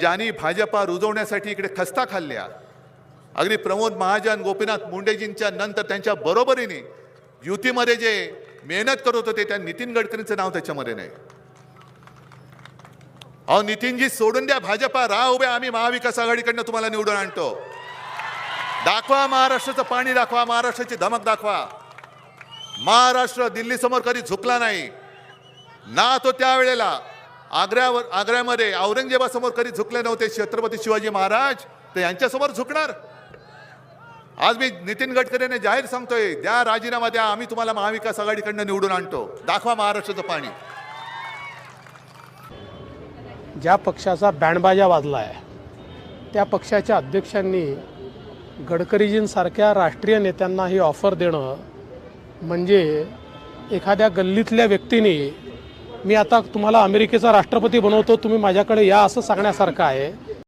ज्यांनी भाजपा रुजवण्यासाठी इकडे खस्ता खाल्ल्या. अगदी प्रमोद महाजन गोपीनाथ मुंडेजींच्या नंतर त्यांच्या बरोबरीने युतीमध्ये जे मेहनत करत होते त्या नितीन गडकरींचं नाव त्याच्यामध्ये नाही. अहो नितीनजी सोडून द्या भाजपा राह उभे आम्ही महाविकास आघाडीकडनं तुम्हाला निवडून आणतो. दाखवा महाराष्ट्राचं पाणी दाखवा महाराष्ट्राची धमक दाखवा. महाराष्ट्र दिल्ली समोर कधी झुकला नाही. ना तो त्यावेळेला आग्र्यावर आग्र्यामध्ये औरंगजेबासमोर कधी झुकले नव्हते छत्रपती शिवाजी महाराज? तर यांच्यासमोर झुकणार? आज मी नितीन गडकरीने जाहीर सांगतोय द्या राजीनामा द्या आम्ही तुम्हाला महाविकास आघाडीकडनं निवडून आणतो. दाखवा महाराष्ट्राचं पाणी. ज्या पक्षाचा बँडबाजा वाजला आहे त्या पक्षाच्या अध्यक्षांनी गडकरीजींसारख्या राष्ट्रीय नेत्यांना ही ऑफर देणं म्हणजे एखाद्या गल्लीतल्या व्यक्तीने मी आता तुम्हाला अमेरिकेचा राष्ट्रपती बनवतो तुम्ही माझ्याकडे या असं सांगण्यासारखं आहे.